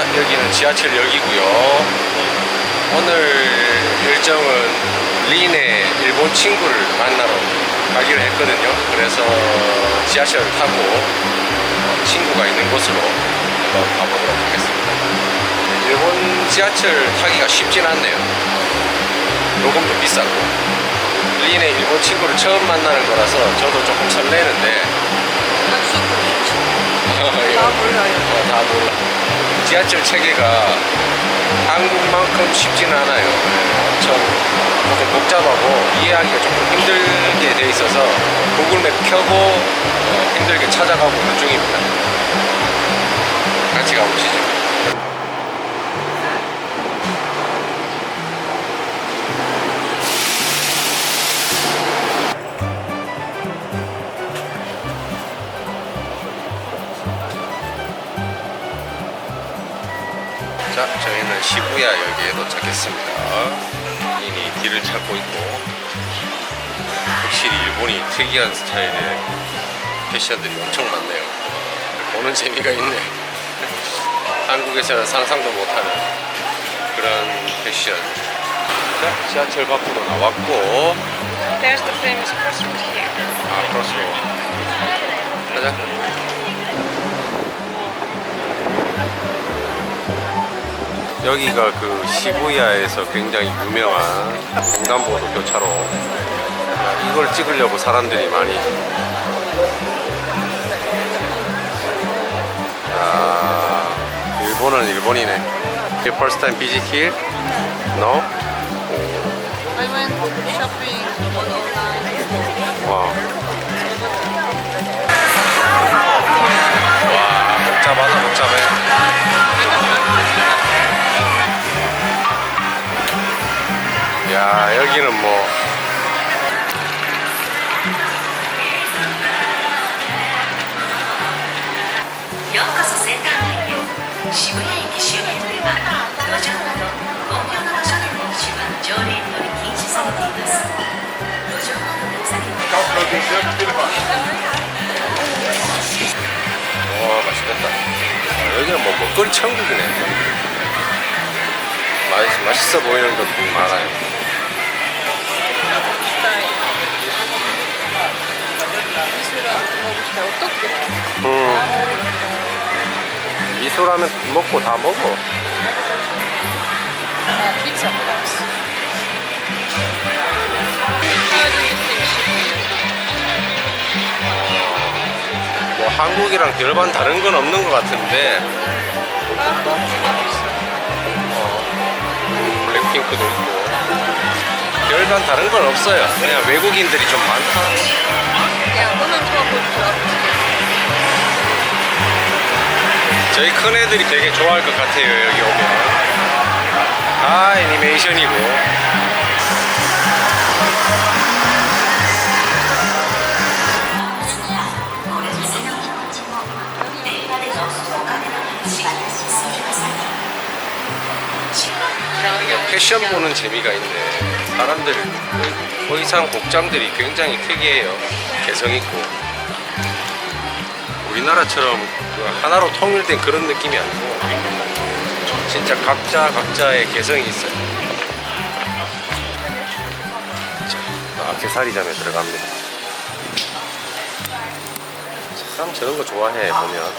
자, 여기는 지하철역이고요. 오늘 일정은 린의 일본 친구를 만나러 가기로 했거든요. 그래서 지하철을 타고 어, 친구가 있는 곳으로 한번 가보도록 하겠습니다. 일본 지하철 타기가 쉽진 않네요. 요금도 비싸고. 린의 일본 친구를 처음 만나는 거라서 저도 조금 설레는데 난 수업 모르지. 다나 몰라요. 어, 다 몰라. 지하철 체계가 한국만큼 쉽진 않아요. 엄청 조금 복잡하고 이해하기가 조금 힘들게 돼 있어서 구글맵 켜고 어, 힘들게 찾아가고 있는 중입니다. 같이 가보시죠. 도착했습니다. 이니 길을 찾고 있고, 확실히 일본이 특이한 스타일의 패션들이 엄청 많네요. 보는 재미가 있네. 한국에서는 상상도 못하는 그런 패션. 자, 지하철 밖으로 나왔고, There's the famous crossroad here. 아, 크로스로. 가자. 여기가 그 시부야에서 굉장히 유명한 횡단보도 교차로. 아, 이걸 찍으려고 사람들이 많이. 아, 일본은 일본이네. Your first time visit here? No? I went shopping online. 와. 기는 뭐 와 맛, 여기는 뭐 먹거리 천국이네 맛, 맛있어 보이는 것도 많아요 어떻게? 음. 미소라면 먹고 다 먹어. 아, Shibuya? 뭐 한국이랑 별반 다른 건 없는 것 같은데 어, 블랙핑크도 있고 별반 다른 건 없어요. 그냥 외국인들이 좀 많다. 야, 너는 좋아 보이더라. 저희 큰 애들이 되게 좋아할 것 같아요. 여기 오면. 다 애니메이션이고. 패션 보는 재미가 있네. 사람들 의- 의상 복장들이 굉장히 특이해요. 개성 있고. 우리나라처럼 그 하나로 통일된 그런 느낌이 아니고 진짜 각자 각자의 개성이 있어요. 자, 아케사리점에 들어갑니다. 참 저런 거 좋아해 보면.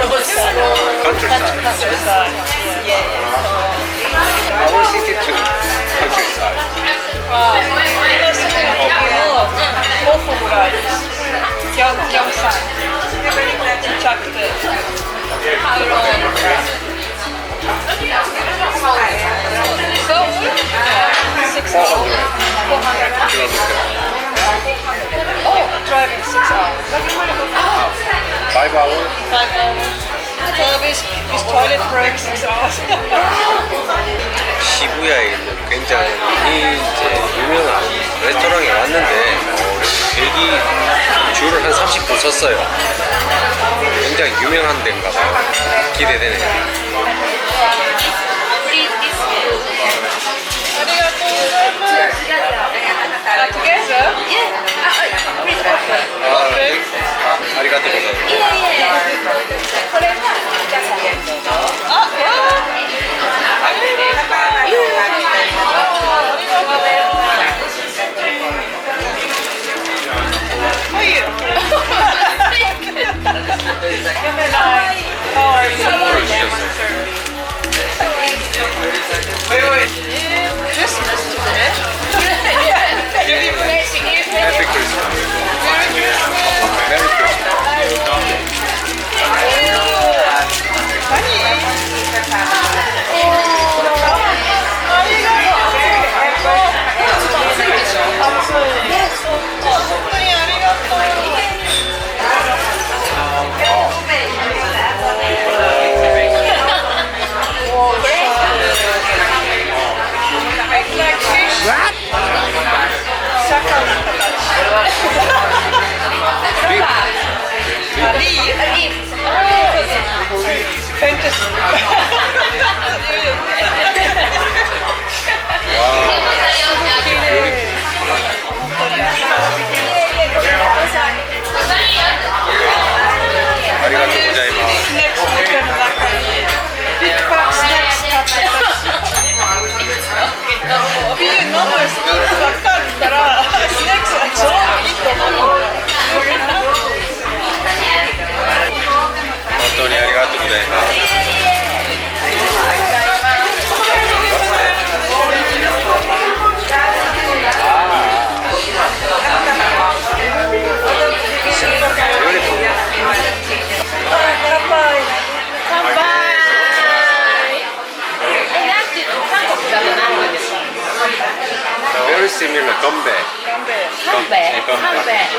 countryside. Countryside. Countryside. Yeah. yeah. Our city too. Countryside. Wow. Both of us. Gyeongsan. Uçaktı. Kavron. So, uh, 600. 400. 400. Driving six hours. Five hours. Five hours. Service is toilet break six hours. 시부야에 있는 굉장히 이제 유명한 레스토랑에 왔는데 어, 대기 줄을 한 30분 섰어요. 굉장히 유명한 데인가 봐요. 기대되네요. Merry Christmas. ありがとうございます。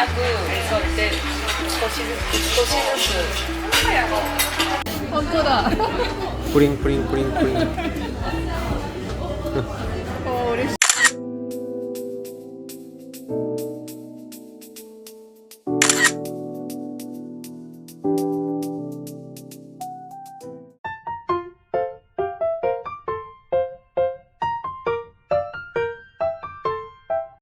なくそうやって少しずつ少しずつ。本当だ。プリンプリンプリンプリン。